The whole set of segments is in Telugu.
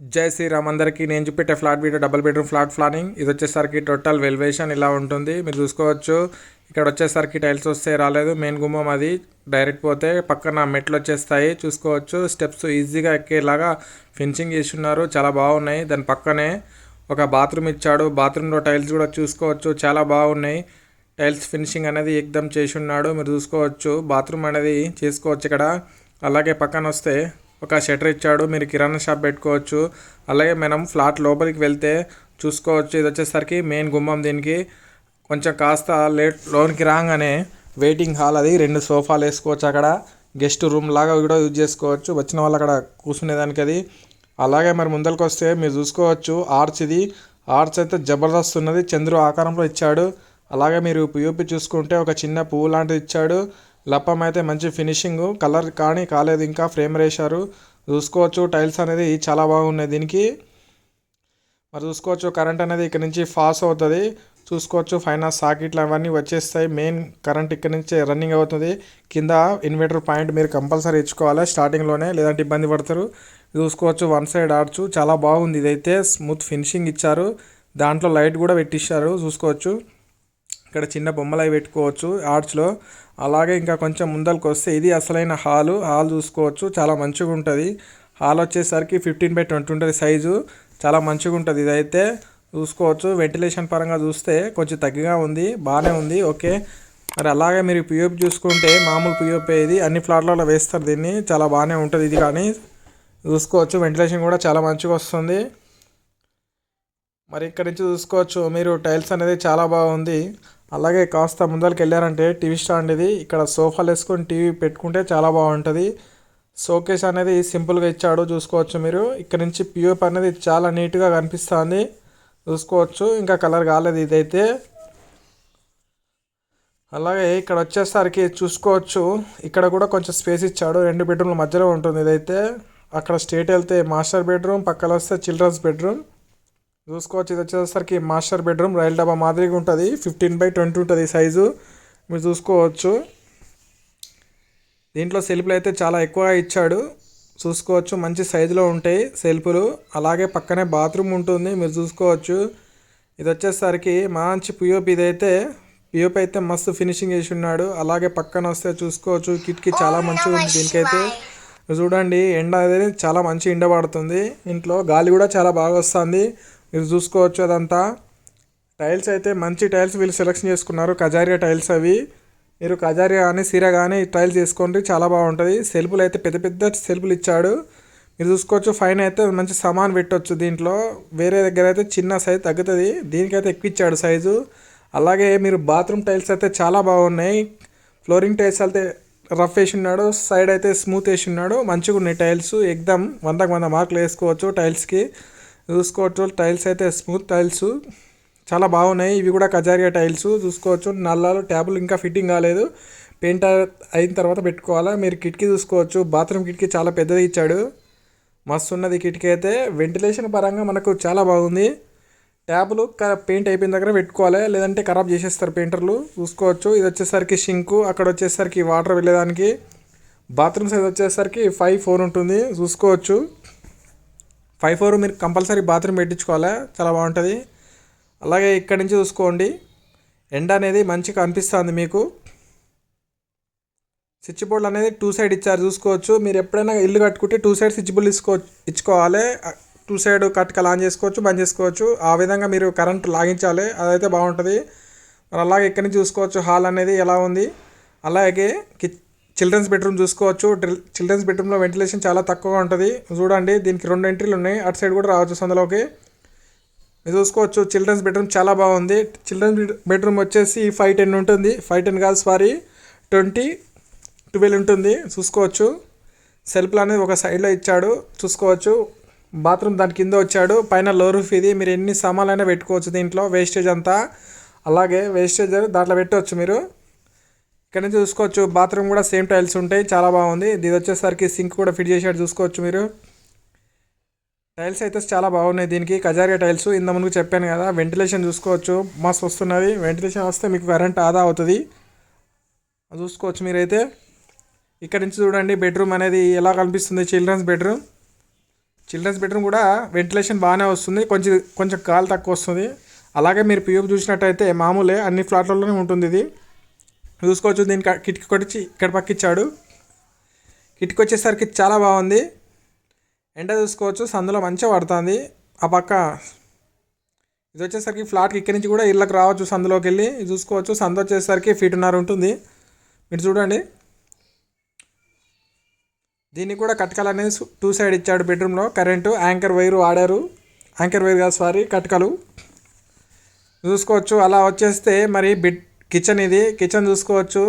జై శ్రీరామ్ అందరికీ. నేను చూపెట్టే flat video double bedroom flat planning. ఇది వచ్చేసరికి టోటల్ వెల్వేషన్ ఇలా ఉంటుంది. మీరు చూసుకోవచ్చు. ఇక్కడ వచ్చేసరికి టైల్స్ వస్తే రాలేదు. మెయిన్ గుమ్మం అది. డైరెక్ట్ పోతే పక్కన మెట్లు వచ్చేస్తాయి. చూసుకోవచ్చు. స్టెప్స్ ఈజీగా ఎక్కేలాగా ఫినిషింగ్ చేసి ఉన్నారు చాలా బాగున్నాయి. దాని పక్కనే ఒక బాత్రూమ్ ఇచ్చాడు. బాత్రూంలో టైల్స్ కూడా చూసుకోవచ్చు. చాలా బాగున్నాయి. టైల్స్ ఫినిషింగ్ అనేది ఎక్దమ్ చేసి ఉన్నాడు. మీరు చూసుకోవచ్చు. బాత్రూమ్ అనేది చేసుకోవచ్చు ఇక్కడ. అలాగే పక్కన వస్తే ఒక షట్టర్ ఇచ్చాడు మీరు కిరాణా షాప్ పెట్టుకోవచ్చు. అలాగే మనం ఫ్లాట్ లోపలికి వెళ్తే చూసుకోవచ్చు. ఇది వచ్చేసరికి మెయిన్ గుమ్మం దీనికి. కొంచెం కాస్త లేట్ లోనికి రాగానే వెయిటింగ్ హాల్ అది. రెండు సోఫాలు వేసుకోవచ్చు అక్కడ. గెస్ట్ రూమ్ లాగా కూడా యూజ్ చేసుకోవచ్చు. వచ్చిన వాళ్ళు అక్కడ కూర్చునేదానికి అది. అలాగే మరి ముందరికి వస్తే మీరు చూసుకోవచ్చు. ఆర్చ్ ఇది. ఆర్చ్ అయితే జబర్దస్త్ ఉన్నది. చంద్రు ఆకారంలో ఇచ్చాడు. అలాగే మీరు పియూపి చూసుకుంటే ఒక చిన్న పువ్వు లాంటిది ఇచ్చాడు. లప్పం అయితే మంచి ఫినిషింగ్. కలర్ కానీ కాలేదు ఇంకా ఫ్రేమ్ వేశారు చూసుకోవచ్చు టైల్స్ అనేది చాలా బాగున్నాయి దీనికి. మరి చూసుకోవచ్చు కరెంట్ అనేది ఇక్కడ నుంచి ఫాస్ అవుతుంది. చూసుకోవచ్చు ఫైనా సాకెట్లు అవన్నీ వచ్చేస్తాయి. మెయిన్ కరెంట్ ఇక్కడ నుంచి రన్నింగ్ అవుతుంది. కింద ఇన్వర్టర్ పాయింట్ మీరు కంపల్సరీ ఇచ్చుకోవాలి స్టార్టింగ్లోనే లేదంటే ఇబ్బంది పడతారు. చూసుకోవచ్చు వన్ సైడ్ ఆడచ్చు చాలా బాగుంది. ఇదైతే స్మూత్ ఫినిషింగ్ ఇచ్చారు. దాంట్లో లైట్ కూడా పెట్టించారు. చూసుకోవచ్చు. ఇక్కడ చిన్న బొమ్మలు అవి పెట్టుకోవచ్చు ఆర్చ్లో. అలాగే ఇంకా కొంచెం ముందరికి వస్తే ఇది అసలైన హాలు. హాల్ చూసుకోవచ్చు. చాలా మంచిగా ఉంటుంది. హాల్ వచ్చేసరికి ఫిఫ్టీన్ బై ట్వంటీ ఉంటుంది సైజు. చాలా మంచిగా ఉంటుంది ఇదైతే. చూసుకోవచ్చు. వెంటిలేషన్ పరంగా చూస్తే కొంచెం తగ్గిగా ఉంది. బాగానే ఉంది. ఓకే. మరి అలాగే మీరు పిఓపి చూసుకుంటే మామూలు పిఓపి ఇది. అన్ని ఫ్లాట్లలో వేస్తారు దీన్ని. చాలా బాగానే ఉంటుంది ఇది కానీ. చూసుకోవచ్చు. వెంటిలేషన్ కూడా చాలా మంచిగా వస్తుంది. మరి ఇక్కడ నుంచి చూసుకోవచ్చు. మీరు టైల్స్ అనేది చాలా బాగుంది. అలాగే కాస్త ముందరికి వెళ్ళారంటే టీవీ స్టాండ్ ఇది ఇక్కడ సోఫాలు వేసుకొని టీవీ పెట్టుకుంటే చాలా బాగుంటుంది. షోకేస్ అనేది సింపుల్గా ఇచ్చాడు చూసుకోవచ్చు మీరు. ఇక్కడ నుంచి పిఓప్ అనేది చాలా నీట్గా కనిపిస్తుంది. చూసుకోవచ్చు ఇంకా కలర్ కాలేదు ఇదైతే. అలాగే ఇక్కడ వచ్చేసరికి చూసుకోవచ్చు ఇక్కడ కూడా కొంచెం స్పేస్ ఇచ్చాడు రెండు బెడ్రూమ్ల మధ్యలో ఉంటుంది ఇదైతే. అక్కడ స్టేట్ వెళ్తే మాస్టర్ బెడ్రూమ్ పక్కన వస్తే చిల్డ్రన్స్ బెడ్రూమ్. చూసుకోవచ్చు. ఇది వచ్చేసరికి మాస్టర్ బెడ్రూమ్ రైల్ డబ్బా మాదిరిగా ఉంటుంది. ఫిఫ్టీన్ బై ట్వంటీ ఉంటుంది సైజు. మీరు చూసుకోవచ్చు. దీంట్లో సెల్ఫ్లు అయితే చాలా ఎక్కువగా ఇచ్చాడు. చూసుకోవచ్చు. మంచి సైజులో ఉంటాయి సెల్ఫ్లు. అలాగే పక్కనే బాత్రూమ్ ఉంటుంది. మీరు చూసుకోవచ్చు. ఇది వచ్చేసరికి మంచి పిఓపి ఇదైతే పిఓపి అయితే. మస్తు ఫినిషింగ్ చేసి ఉన్నాడు. అలాగే పక్కన వస్తే చూసుకోవచ్చు. కిటికీ చాలా మంచిగా ఉంది దీనికైతే. చూడండి ఎండ అనేది చాలా మంచి ఎండ పడుతుంది. ఇంట్లో గాలి కూడా చాలా బాగా వస్తుంది. మీరు చూసుకోవచ్చు అదంతా. టైల్స్ అయితే మంచి టైల్స్ వీళ్ళు సెలెక్షన్ చేసుకున్నారు. కజారియా టైల్స్ అవి. మీరు కజారియా కానీ సిరా కానీ టైల్స్ చేసుకోండి చాలా బాగుంటుంది. సెల్ఫులు అయితే పెద్ద పెద్ద సెల్ఫులు ఇచ్చాడు. మీరు చూసుకోవచ్చు ఫైన్ అయితే మంచి సామాన్ పెట్టవచ్చు దీంట్లో. వేరే దగ్గర అయితే చిన్న సైజ్ తగ్గుతుంది. దీనికైతే ఎక్కువ ఇచ్చాడు సైజు అలాగే మీరు బాత్రూమ్ టైల్స్ అయితే చాలా బాగున్నాయి. ఫ్లోరింగ్ టైల్స్ అయితే రఫ్ వేసి ఉన్నాడు. సైడ్ అయితే స్మూత్ వేసి ఉన్నాడు. మంచిగా ఉన్నాయి టైల్స్ ఎగ్దమ్ వందకు వంద మార్కులు వేసుకోవచ్చు టైల్స్కి చూసుకోవచ్చు. టైల్స్ అయితే స్మూత్ టైల్స్. చాలా బాగున్నాయి. ఇవి కూడా కజారియా టైల్స్. చూసుకోవచ్చు. నల్లాలు ట్యాబులు ఇంకా ఫిట్టింగ్ కాలేదు. పెయింట్ అయిన తర్వాత పెట్టుకోవాలా? మీరు కిటికీ చూసుకోవచ్చు. బాత్రూమ్ కిటికీ చాలా పెద్దది ఇచ్చాడు. మస్తు ఉన్నది కిటికీ అయితే. వెంటిలేషన్ పరంగా మనకు చాలా బాగుంది. ట్యాబులు పెయింట్ అయిపోయిన దగ్గర పెట్టుకోవాలి. లేదంటే ఖరాబ్ చేసేస్తారు పెయింటర్లు. చూసుకోవచ్చు. ఇది వచ్చేసరికి షింకు అక్కడ వచ్చేసరికి వాటర్ వెళ్ళేదానికి. బాత్రూమ్ సైజ్ వచ్చేసరికి ఫైవ్ ఫోర్ ఉంటుంది. చూసుకోవచ్చు. ఫైవ్ ఫోర్ మీరు కంపల్సరీ బాత్రూమ్ పెట్టించుకోవాలి? చాలా బాగుంటుంది. అలాగే ఇక్కడి నుంచి చూసుకోండి. ఎండ అనేది మంచిగా అనిపిస్తుంది మీకు. స్విచ్ బోర్డులు అనేది టూ సైడ్ ఇచ్చారు చూసుకోవచ్చు. మీరు ఎప్పుడైనా ఇల్లు కట్టుకుంటే టూ సైడ్ స్విచ్ బోర్డు ఇచ్చుకో ఇచ్చుకోవాలి. టూ సైడ్ కట్కలు ఆన్ చేసుకోవచ్చు బంద్ చేసుకోవచ్చు. ఆ విధంగా మీరు కరెంట్ లాగించాలి. అదైతే బాగుంటుంది. మరి అలాగే ఇక్కడి నుంచి చూసుకోవచ్చు. హాల్ అనేది ఎలా ఉంది? అలాగే చిల్డ్రన్స్ బెడ్రూమ్ చూసుకోవచ్చు. చిల్డ్రన్స్ బెడ్రూమ్లో వెంటిలేషన్ చాలా తక్కువగా ఉంటుంది. చూడండి దీనికి రెండు ఎంట్రీలు ఉన్నాయి. అటు సైడ్ కూడా రావచ్చు సందులోకి. మీరు చూసుకోవచ్చు చిల్డ్రన్స్ బెడ్రూమ్ చాలా బాగుంది. చిల్డ్రన్స్ బెడ్రూమ్ వచ్చేసి ఫైవ్ టెన్ ఉంటుంది. ఫైవ్ టెన్ కాదు సారీ ట్వంటీ ట్వెల్వ్ ఉంటుంది. చూసుకోవచ్చు. సెల్ఫ్లు అనేది ఒక సైడ్లో ఇచ్చాడు. చూసుకోవచ్చు. బాత్రూమ్ దాని కింద వచ్చాడు. పైన లో రూఫ్ ఇది. మీరు ఎన్ని సామాన్లైనా పెట్టుకోవచ్చు దీంట్లో. వేస్టేజ్ అంతా. అలాగే వేస్టేజ్ దాంట్లో పెట్టవచ్చు మీరు. ఇక్కడ నుంచి చూసుకోవచ్చు. బాత్రూమ్ కూడా సేమ్ టైల్స్ ఉంటాయి. చాలా బాగుంది. ఇది వచ్చేసరికి సింక్ కూడా ఫిట్ చేసాడు చూసుకోవచ్చు మీరు. టైల్స్ అయితే చాలా బాగున్నాయి దీనికి. కజారియా టైల్స్ ఇంత ముందుకు చెప్పాను కదా. వెంటిలేషన్ చూసుకోవచ్చు. మస్తు వస్తున్నది. వెంటిలేషన్ వస్తే మీకు కరెంట్ ఆదా అవుతుంది. చూసుకోవచ్చు మీరైతే. ఇక్కడ నుంచి చూడండి. బెడ్రూమ్ అనేది ఎలా కనిపిస్తుంది? Children's bedroom. చిల్డ్రన్స్ బెడ్రూమ్ కూడా వెంటిలేషన్ బాగానే వస్తుంది. కొంచెం కొంచెం కాలు తక్కువ వస్తుంది. అలాగే మీరు పియూపి చూసినట్టయితే మామూలే. అన్ని ఫ్లాట్లలోనే ఉంటుంది ఇది. చూసుకోవచ్చు. దీని కిటికీ కొట్టి ఇక్కడ పక్కిచ్చాడు. కిటికీ వచ్చేసరికి చాలా బాగుంది. ఎండ చూసుకోవచ్చు. సందులో మంచిగా పడుతుంది. ఆ పక్క ఇది వచ్చేసరికి ఫ్లాట్కి ఇక్కడి నుంచి కూడా ఇళ్ళకి రావచ్చు సందులోకి వెళ్ళి ఇది చూసుకోవచ్చు. సందు వచ్చేసరికి ఫీటున్నర ఉంటుంది. మీరు చూడండి. దీన్ని కూడా కట్కలనేది అనేది టూ సైడ్ ఇచ్చాడు బెడ్రూమ్లో కరెంటు యాంకర్ వైరు ఆడారు యాంకర్ వైర్ కాదు సారీ కట్కలు. చూసుకోవచ్చు. అలా వచ్చేస్తే మరి బెడ్ కిచెన్ ఇది కిచెన్ చూసుకోవచ్చు.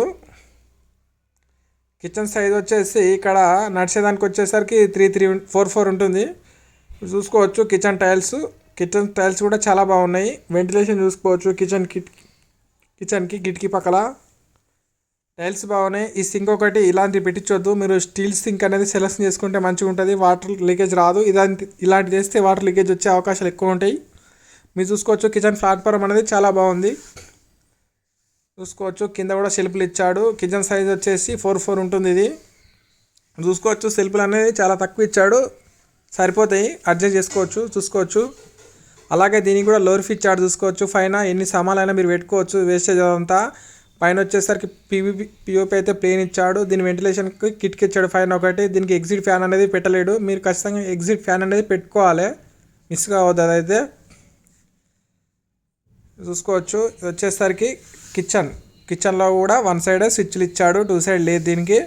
కిచెన్ సైజ్ వచ్చేసి ఇక్కడ నడిచేదానికి వచ్చేసరికి త్రీ త్రీ ఫోర్ ఫోర్ ఉంటుంది. చూసుకోవచ్చు కిచెన్ టైల్స్. కిచెన్ టైల్స్ కూడా చాలా బాగున్నాయి. వెంటిలేషన్ చూసుకోవచ్చు కిచెన్ కిట్ కిచెన్కి కిటికీ పక్కల. టైల్స్ బాగున్నాయి. ఈ సింక్ ఒకటి ఇలాంటివి పెట్టించొద్దు. మీరు స్టీల్ సింక్ అనేది సెలెక్షన్ చేసుకుంటే మంచిగా ఉంటుంది. వాటర్ లీకేజ్ రాదు. ఇలాంటి ఇలాంటి చేస్తే వాటర్ లీకేజ్ వచ్చే అవకాశాలు ఎక్కువ ఉంటాయి. మీరు చూసుకోవచ్చు కిచెన్ ప్లాట్ఫారం అనేది చాలా బాగుంది. చూసుకోవచ్చు. కింద కూడా సెల్ఫ్లు ఇచ్చాడు. కిచెన్ సైజ్ వచ్చేసి ఫోర్ ఫోర్ ఉంటుంది ఇది. చూసుకోవచ్చు. సెల్ఫ్లు అనేది చాలా తక్కువ ఇచ్చాడు. సరిపోతాయి. అడ్జస్ట్ చేసుకోవచ్చు. చూసుకోవచ్చు. అలాగే దీనికి కూడా లోర్ఫ్ ఇచ్చాడు చూసుకోవచ్చు. పైన ఎన్ని సామాన్లైనా మీరు పెట్టుకోవచ్చు. వేస్టేజ్ అదంతా. పైన వచ్చేసరికి పీవీపీ పిఓపి అయితే ప్లేన్ ఇచ్చాడు. దీని వెంటిలేషన్కి కిట్కి ఇచ్చాడు పైన ఒకటి. దీనికి ఎగ్జిట్ ఫ్యాన్ అనేది పెట్టలేడు. మీరు ఖచ్చితంగా ఎగ్జిట్ ఫ్యాన్ అనేది పెట్టుకోవాలి. మిస్ కావద్దు అదైతే. చూసుకోవచ్చు. ఇది వచ్చేసరికి కిచెన్. కిచెన్లో కూడా వన్ సైడ్ స్విచ్లు ఇచ్చాడు టూ సైడ్ లేదు దీనికి.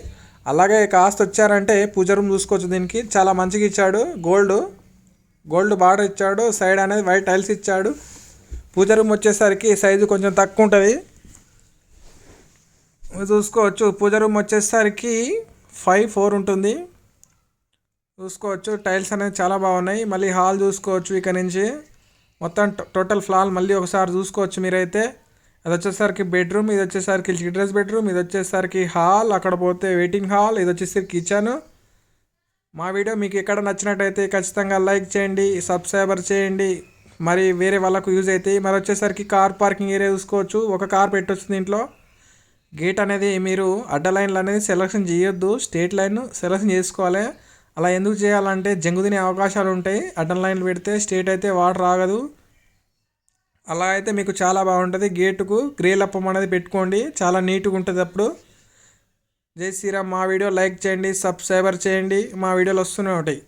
అలాగే కాస్ట్ వచ్చారంటే పూజ రూమ్ చూసుకోవచ్చు దీనికి. చాలా మంచిగా ఇచ్చాడు. గోల్డ్ గోల్డ్ బార్డర్ ఇచ్చాడు. సైడ్ అనేది వైట్ టైల్స్ ఇచ్చాడు. పూజ రూమ్ వచ్చేసరికి సైజు కొంచెం తక్కువ ఉంటుంది. చూసుకోవచ్చు. పూజ రూమ్ వచ్చేసరికి ఫైవ్ ఫోర్ ఉంటుంది. చూసుకోవచ్చు. టైల్స్ అనేది చాలా బాగున్నాయి. మళ్ళీ హాల్ చూసుకోవచ్చు ఇక్కడ నుంచి. మొత్తం టోటల్ ఫ్లాల్ మళ్ళీ ఒకసారి చూసుకోవచ్చు మీరైతే. అది వచ్చేసరికి బెడ్రూమ్ ఇది వచ్చేసరికి చిల్డ్రన్స్ బెడ్రూమ్ ఇది వచ్చేసరికి హాల్ అక్కడ పోతే వెయిటింగ్ హాల్ ఇది వచ్చేసరికి కిచెన్. మా వీడియో మీకు ఎక్కడ నచ్చినట్టయితే ఖచ్చితంగా లైక్ చేయండి సబ్స్క్రైబర్ చేయండి. మరి వేరే వాళ్ళకు యూజ్ అవుతాయి మరి వచ్చేసరికి కార్ పార్కింగ్ ఏరియా చూసుకోవచ్చు. ఒక కార్ పెట్టొచ్చు దీంట్లో గేట్ అనేది మీరు అడ్డ లైన్లు అనేది సెలక్షన్ చేయొద్దు. స్టేట్ లైన్ సెలక్షన్ చేసుకోవాలి. అలా ఎందుకు చేయాలంటే జంగు తినే అవకాశాలు ఉంటాయి. అడ్డ లైన్లు పెడితే స్టేట్ అయితే వాటర్ ఆగదు. అలా అయితే మీకు చాలా బాగుంటుంది. గేటుకు గ్రేల్ అప్పం అనేది పెట్టుకోండి. చాలా నీట్గా ఉంటుంది అప్పుడు. జై శ్రీరామ్ మా వీడియో లైక్ చేయండి సబ్స్క్రైబర్ చేయండి. మా వీడియోలు వస్తూనే ఉంటాయి.